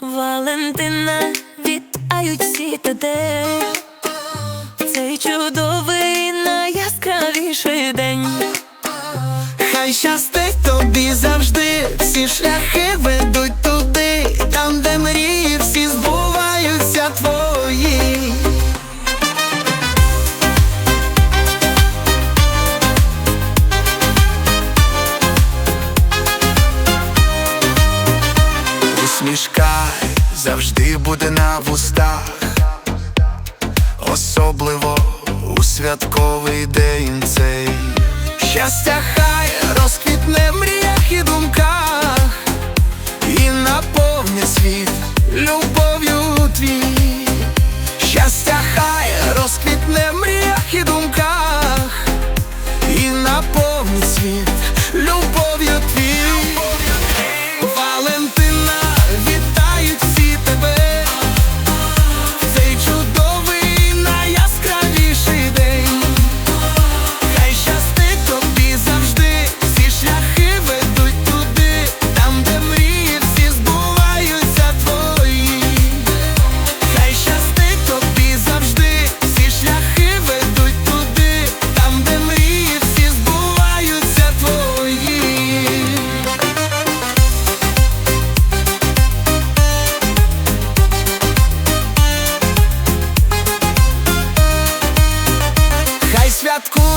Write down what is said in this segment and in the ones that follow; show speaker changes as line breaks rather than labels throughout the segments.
Валентина, вітають всі тебе. Цей чудовий найяскравіший день.
Хай щастить тобі завжди, всі шляхи ведуть туди, там, де мрії всі збуваються твої. Усмішка завжди буде на вустах, особливо у святковий день цей. Щастя хай розквітне в мріях і думках, і наповнить світ любов'ю твій. Щастя хай розквітне в мріях і думках,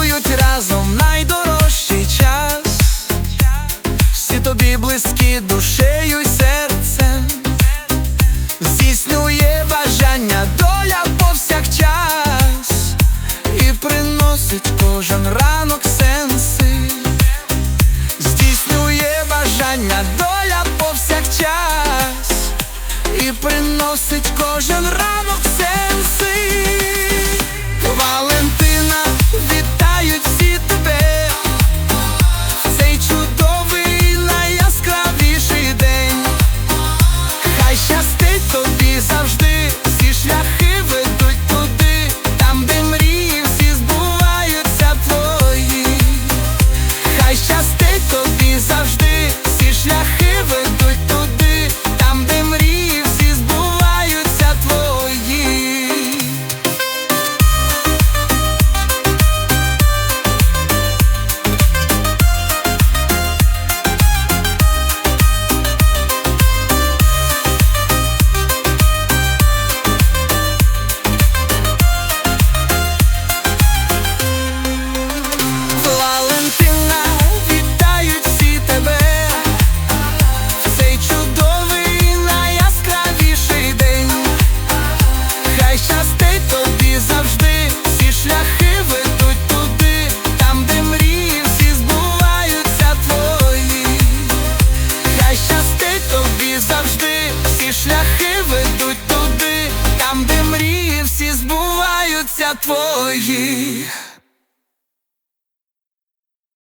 святкують разом найдорожчий час, всі тобі близькі душею й серцем, здійснює бажання доля повсякчас. І приносить кожен ранок сенси, здійснює бажання доля повсякчас. І приносить кожен ранок сенси. Валентина, шляхи ведуть туди, там, де мрії всі збуваються твої.